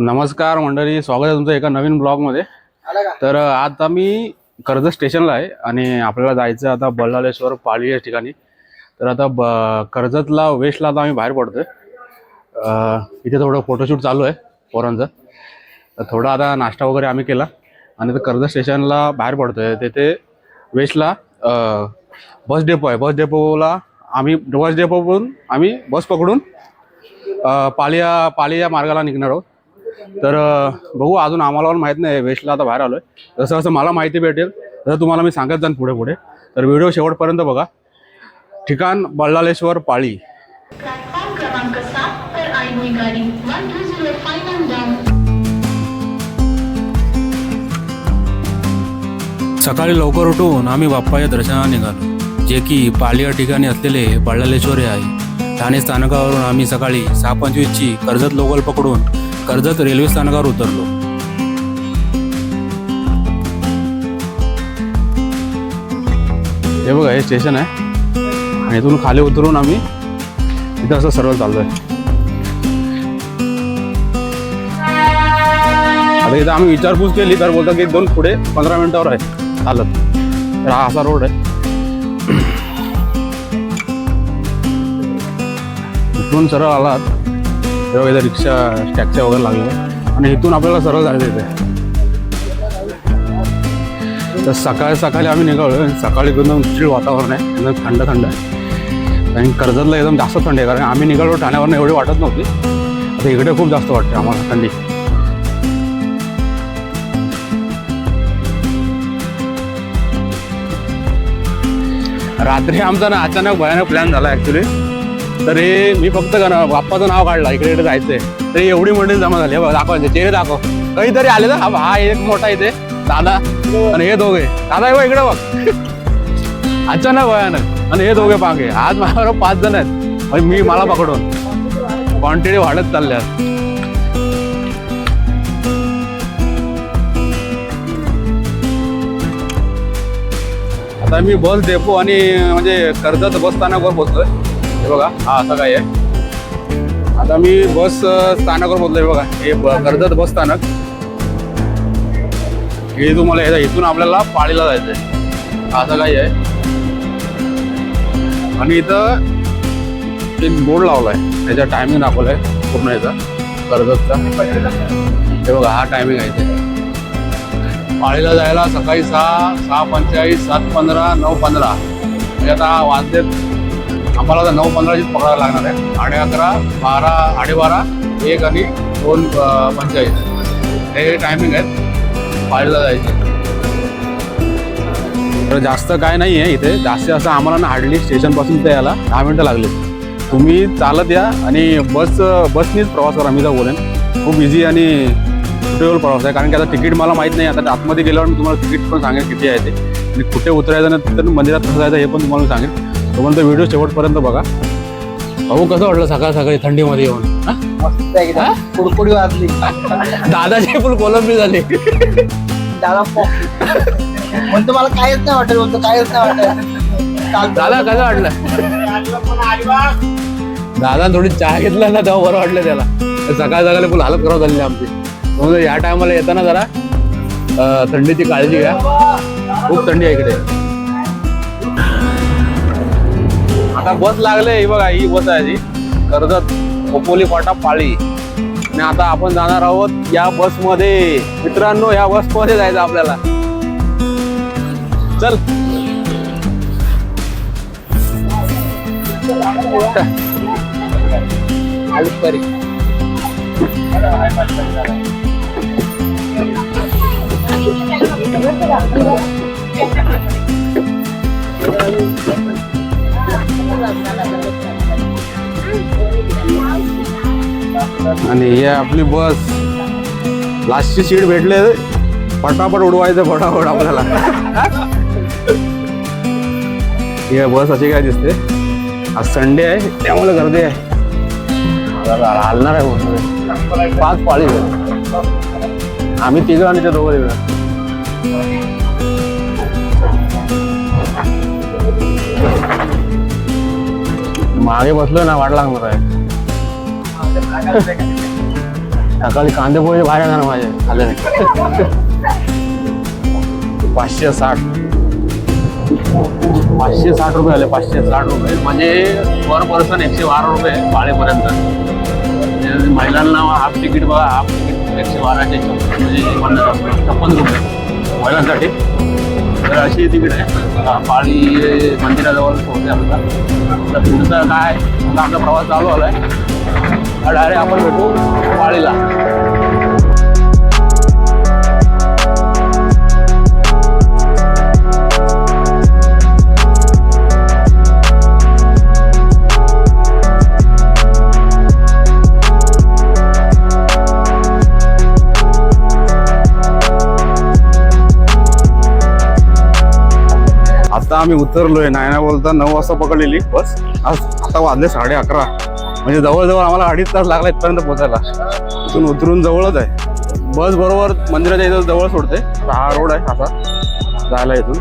नमस्कार मंडळी स्वागत आहे तुमचं एका नवीन ब्लॉगमध्ये. तर आता मी कर्जत स्टेशनला आहे आणि आपल्याला जायचं आता बल्लाळेश्वर पाळी या ठिकाणी. तर आता ब कर्जतला वेस्टला आता आम्ही बाहेर पडतोय. इथे थोडं फोटोशूट चालू आहे पोरांचं. तर थोडा आता नाश्ता वगैरे आम्ही केला आणि तर कर्जत स्टेशनला बाहेर पडतोय. तिथे वेस्टला बस डेपो आहे. बस डेपोला आम्ही बस डेपोवरून आम्ही बस पकडून पालिया पालिया मार्गाला निघणार आहोत. तर बघू अजून आम्हाला पण माहीत नाही वेस्टला आता बाहेर आलोय. जसं जसं मला माहिती भेटेल तसं तुम्हाला मी सांगत जाईन पुढे पुढे. तर व्हिडिओ शेवटपर्यंत बघा. ठिकाण बल्लाळेश्वर पाळी. सकाळी लवकर उठून आम्ही बाप्पाच्या दर्शनाला निघालो. जे की पाली या ठिकाणी असलेले बळ्ळालेश्वर हे आहे. ठाणे स्थानकावरून आम्ही सकाळी सहा पंचवीसची कर्जत लोकल पकडून कर्जत रेल्वे स्थानकावर उतरलो. हे बघा हे स्टेशन आहे. आणि इथून खाली उतरून आम्ही इथं असं सरळ चाललोय. आता इथं आम्ही विचारपूस केली तर बोलतात की दोन पुढे पंधरा मिनिटावर आहे. चालत. तर हा असा रोड आहे. इथून सरळ आलात. तेव्हा रिक्षा टॅक्सी वगैरे लागल्या आणि इथून आपल्याला सरळ जायचं इथे. तर सकाळी सकाळी आम्ही निघालो सकाळी एकदम चिळ वातावरण आहे. एकदम थंड थंड आहे. आणि कर्जतला एकदम जास्त थंडी आहे कारण आम्ही निघालो ठाण्यावरनं एवढी वाटत नव्हती. आता इकडे खूप जास्त वाटते आम्हाला थंडी. रात्री आमचा ना अचानक भयानक प्लॅन झाला ॲक्च्युली तर हे मी फक्त का ना बाप्पाचं नाव काढलं इकडे इकडे जायचंय. तर एवढी मंडळी जमा झाली. हे बघ दाखवायचे चेहरे दाखव. काहीतरी आले ना हा एक मोठा इथे दादा आणि हे दोघे. दादा हे बघ इकडे बघ. अचानक भयानक. आणि हे दोघे पागे. आज माझ्याबरोबर पाच जण आहेत. आणि मी मला पकडून. क्वांटिटी वाढत चालल्यात. आता मी बस डेपो आणि म्हणजे कर्जत बस स्थानकावर पोहोचलोय. हे बघा हा असं काय आहे. आता मी बस स्थानकवर स्थानकावर बघा. हे कर्जत बस स्थानक. हे तुम्हाला हे इथून आपल्याला पाळीला जायचंय. असं काही आहे. आणि इथं एक बोर्ड लावलाय. त्याचा टायमिंग दाखवलाय. पूर्ण याचा. कर्जतचा. हे बघा हा टायमिंग आहे ते पाळीला जायला सकाळी सहा सहा पंचेचाळीस सात पंधरा नऊ पंधरा. म्हणजे आता वाजले आम्हाला आता नऊ पंधराचीच पकडायला लागणार आहे. साडे अकरा बारा साडेबारा एक आणि दोन अं, पंचेचाळीस. हे टायमिंग आहेत. पाळलं जायचे. तर जास्त काय नाही आहे इथे. जास्तीत जास्त आम्हाला ना हार्डली स्टेशनपासून ते यायला दहा मिनटं लागले. तुम्ही चालत या आणि बस बसनीच प्रवास करा. मी तर बोलेन. खूप इझी आणि सुटेबल प्रवास आहे. कारण की आता तिकीट मला माहीत नाही. आता आतमध्ये गेल्यावर मी तुम्हाला तिकीट पण सांगेन किती आहे ते. आणि कुठे उतरायचं नाही तिथं मंदिरात कसं जायचं हे पण तुम्हाला सांगेन. तोपर्यंत व्हिडिओ शेवटपर्यंत बघा. भाऊ कसं वाटलं सकाळ सकाळी थंडीमध्ये येऊन? कुडकुडी वाजली. दादाची फुल कोलंबी झाली. दादा म्हणतो मला काहीच नाही वाटत म्हणतो काहीच नाही वाटत दादा कसं वाटलं? दादा थोडी चहा घेतला ना तेव्हा बरं वाटलं त्याला. सकाळ सकाळी फुल हालत खराब झाली आमची. म्हणून या टायमाला येताना जरा थंडीची काळजी घ्या. खूप थंडी आहे इकडे. आता बस लागले ही बघा ही बस आहे कर्जत खोपोली फाटा पाळी. आणि आता आपण जाणार आहोत या बसमध्ये. मित्रांनो या बसमध्ये जायचं आपल्याला. चल. आणि हे आपली बस. लास्टची सीट भेटले पटापट उडवायचं फटाफट आपल्याला. हे बस अशी काय दिसते? आज संडे आहे त्यामुळे गर्दी आहे. हलणार आहे बस. पाच पाळी आम्ही तिघं आणि त्या दोघं तिघं मागे बसलोय ना वाट लागणार आहे. सकाळी कांदे पोहे बाहेर येणार माझे. खाल्ले नाही. पाचशे साठ. पाचशे साठ रुपये आले पाचशे साठ रुपये. म्हणजे पर पर्सन एकशे बारा रुपये पाळेपर्यंत. म्हणजे महिलांना हाफ तिकीट बघा हाफ तिकीट एकशे बाराचे म्हणजे पन्नास छप्पन रुपये. महिलांसाठी. अशी तिकडे. आहे पाळी मंदिराजवळ पोहोचले आपल्याला तर पुढचं काय? आमचा आपला प्रवास चालू आलाय डायरेक्ट आपण भेटू पाळीला. आता आम्ही उतरलोय. नाही ना बोलता नऊ वाजता पकडलेली बस. आज आता वाजले साडे अकरा. म्हणजे जवळजवळ आम्हाला अडीच तास लागला इथपर्यंत पोहोचायला इथून उतरून जवळच आहे. बस बरोबर मंदिराच्या इथं जवळ सोडते. हा रोड आहे असा. जायला इथून.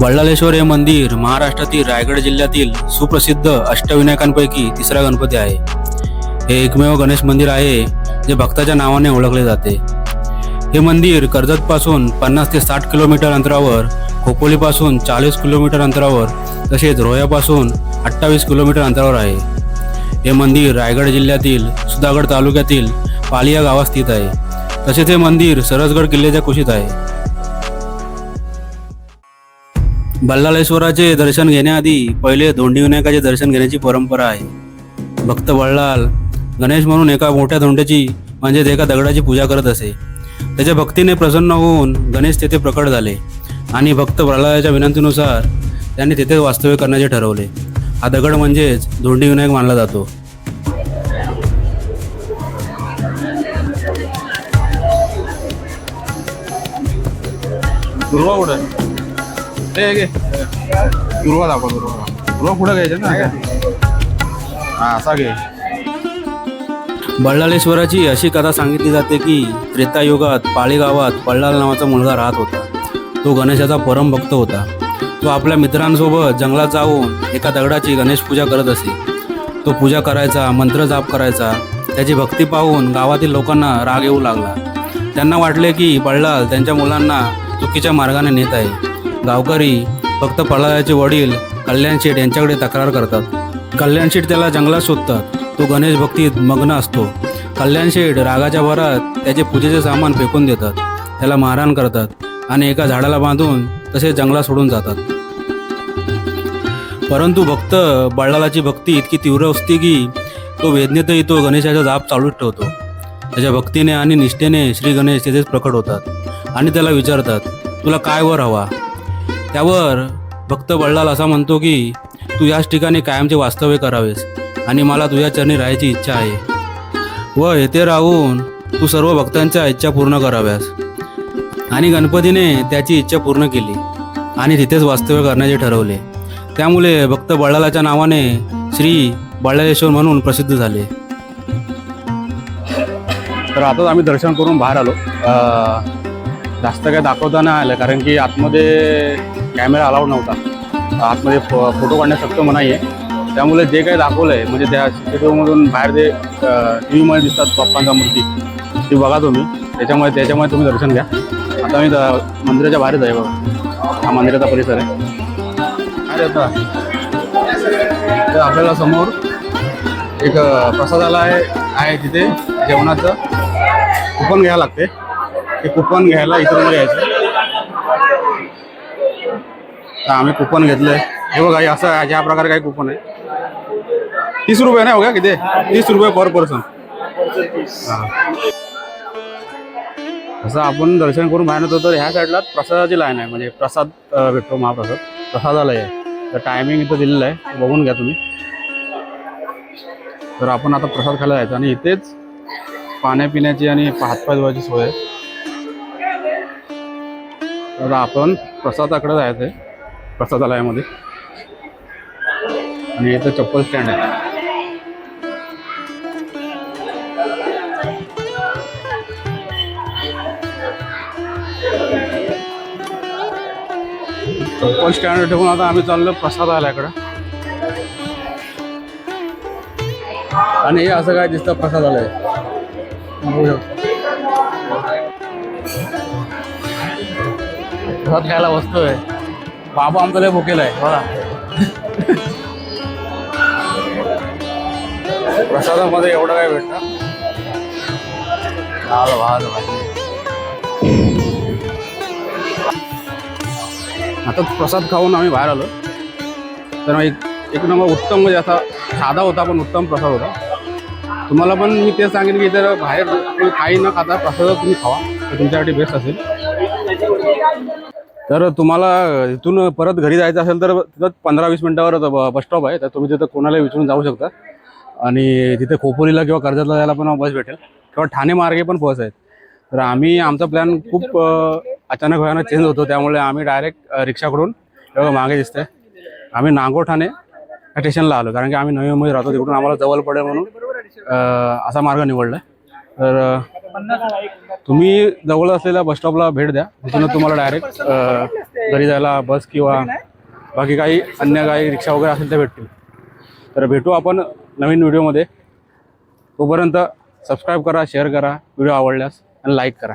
बल्लालेश्वर हे मंदिर महाराष्ट्रातील रायगड जिल्ह्यातील सुप्रसिद्ध अष्टविनायकांपैकी तिसरा गणपती आहे. हे एकमेव गणेश मंदिर आहे जे भक्ताच्या नावाने ओळखले जाते. हे मंदिर कर्जतपासून पन्नास ते साठ किलोमीटर अंतरावर खोपोलीपासून चाळीस किलोमीटर अंतरावर तसेच रोह्यापासून अठ्ठावीस किलोमीटर अंतरावर आहे. हे मंदिर रायगड जिल्ह्यातील सुधागड तालुक्यातील पालिया गावात स्थित आहे. तसेच हे मंदिर सरसगड किल्ल्याच्या कुशीत आहे. बल्लाळेश्वराचे दर्शन घेण्याआधी पहिले धोंडी विनायकाचे दर्शन घेण्याची परंपरा आहे. भक्त बल्लाल गणेश म्हणून एका मोठ्या धोंड्याची म्हणजेच एका दगडाची पूजा करत असे. त्याच्या भक्तीने प्रसन्न होऊन गणेश तेथे प्रकट झाले. आणि भक्त प्रल्हादाच्या विनंतीनुसार त्यांनी तेथे वास्तव्य करण्याचे ठरवले. हा दगड म्हणजेच धोंडी विनायक मानला जातो. दुर्वा कुठं? ते दुर्वा दाखव दुर्वा. दुर्वा कुठं घ्यायचं ना? हा असा घे. बल्लाळेश्वराची अशी कथा सांगितली जाते की त्रेतायुगात पाळी गावात बल्लाळ नावाचा मुलगा राहत होता. तो गणेशाचा परम भक्त होता. तो आपल्या मित्रांसोबत जंगलात जाऊन एका दगडाची गणेश पूजा करत असे. तो पूजा करायचा मंत्र जाप करायचा त्याची भक्ती पाहून गावातील लोकांना राग येऊ लागला. त्यांना वाटले की बल्लाळ त्यांच्या मुलांना चुकीच्या मार्गाने नेत आहे. गावकरी फक्त प्रल्हादाचे वडील कल्याण शेठ यांच्याकडे तक्रार करतात. कल्याण शेठ त्याला जंगलात शोधतात. तो गणेश भक्तीत मग्न असतो. कल्याण शेठ रागाच्या भरात त्याचे पूजेचे सामान फेकून देतात. त्याला मारहाण करतात. आणि एका झाडाला बांधून तसेच जंगलात सोडून जातात. परंतु भक्त बळालाची भक्ती इतकी तीव्र असते की तो वेदनेतही तो गणेशाचा जाप चालूच ठेवतो. त्याच्या भक्तीने आणि निष्ठेने श्री गणेश तेथेच प्रकट होतात आणि त्याला विचारतात तुला काय वर हवा? त्यावर भक्त बळलाल असा म्हणतो की तू याच ठिकाणी कायमचे वास्तव्य करावेस आणि मला तुझ्या चरणी राहायची इच्छा आहे. व येथे राहून तू सर्व भक्तांच्या इच्छा पूर्ण कराव्यास. आणि गणपतीने त्याची इच्छा पूर्ण केली आणि तिथेच वास्तव्य करण्याचे ठरवले. त्यामुळे भक्त बळालाच्या नावाने श्री बळालेश्वर म्हणून प्रसिद्ध झाले. तर आताच आम्ही दर्शन करून बाहेर आलो. जास्त काय दाखवता नाही आलं कारण की आतमध्ये कॅमेरा अलाउड नव्हता. आतमध्ये फो फोटो काढण्यास सक्षम नाही आहे त्यामुळे जे काही दाखवलं आहे म्हणजे त्या सीसीटीव्हीमधून बाहेर जे टी व्हीमध्ये दिसतात पप्पांचा मूर्ती ती बघा तुम्ही. त्याच्यामुळे त्याच्यामुळे तुम्ही दर्शन घ्या. आता मी मंदिराच्या बाहेरच आहे बघा. हा मंदिराचा परिसर आहे. अरे आता तर आपल्याला समोर एक प्रसादालय आहे तिथे जेवणाचं. कुपन घ्यायला लागते. ते कुपन घ्यायला इकडे यायचं. तर आम्ही कुपन घेतलंय. हे बघा असं ह्या प्रकारे काही कुपन आहे. तीस रुपये नाही हो का किती? तीस रुपये पर पर्सन असं आपण दर्शन करून बाहेर होतो तर ह्या साईडला प्रसादाची लाईन आहे. म्हणजे प्रसाद भेटतो महाप्रसाद. प्रसादालय आहे. तर टायमिंग इथं दिलेलं आहे. बघून घ्या तुम्ही. तर आपण आता प्रसाद खायला जायचं. आणि इथेच पाण्यापिण्याची आणि हातपाय धुवायची सोय आहे. तर आपण प्रसादाकडे जायचं आहे प्रसादालयामध्ये. आणि इथं चप्पल स्टँड आहे. चप्पल स्टँड ठेवून आता आम्ही चाललो प्रसादालयाकडे आणि हे असं काय दिसतं प्रसादालय? प्रसाद खायला बसतोय. बाबा आमचा लय भुकेला आहे बघा. प्रसादामध्ये एवढं काय भेटतं? दाल भात भाजी. आता प्रसाद खाऊन आम्ही बाहेर आलो. तर एक एक नंबर उत्तम म्हणजे असा साधा होता पण उत्तम प्रसाद होता. तुम्हाला पण मी तेच सांगेन की जर बाहेर तुम्ही काही न खाता प्रसाद तुम्ही खावा. तर तुमच्यासाठी बेस्ट असेल. तर तुम्हाला इथून परत घरी जायचं असेल तर तिथं पंधरा वीस मिनटावर बस स्टॉप आहे. तर तुम्ही तिथं कोणाला विचारून जाऊ शकता. आणि तिथे खोपोलीला किंवा कर्जतला जायला पण बस भेटेल. किंवा ठाणे मार्गे पण बस आहेत. तर आम्ही आमचा प्लॅन खूप अचानक व्हायला चेंज होतो त्यामुळे आम्ही डायरेक्ट रिक्षाकडून एवढं मागे दिसतंय. आम्ही नांगोठाणे या स्टेशनला आलो. कारण की आम्ही नवी मुंबईत राहतो. तिकडून आम्हाला जवळ पडेल म्हणून असा मार्ग निवडला तर तुम्ही जवळ असलेल्या बसस्टॉपला भेट द्या. तिथून तुम्हाला डायरेक्ट घरी जायला बस किंवा बाकी काही अन्य काही रिक्षा वगैरे असेल त्या भेटतील. तर भेटू आपण नवीन व्हिडिओमध्ये तोपर्यंत सबस्क्राईब करा शेअर करा व्हिडिओ आवडल्यास आणि लाईक करा.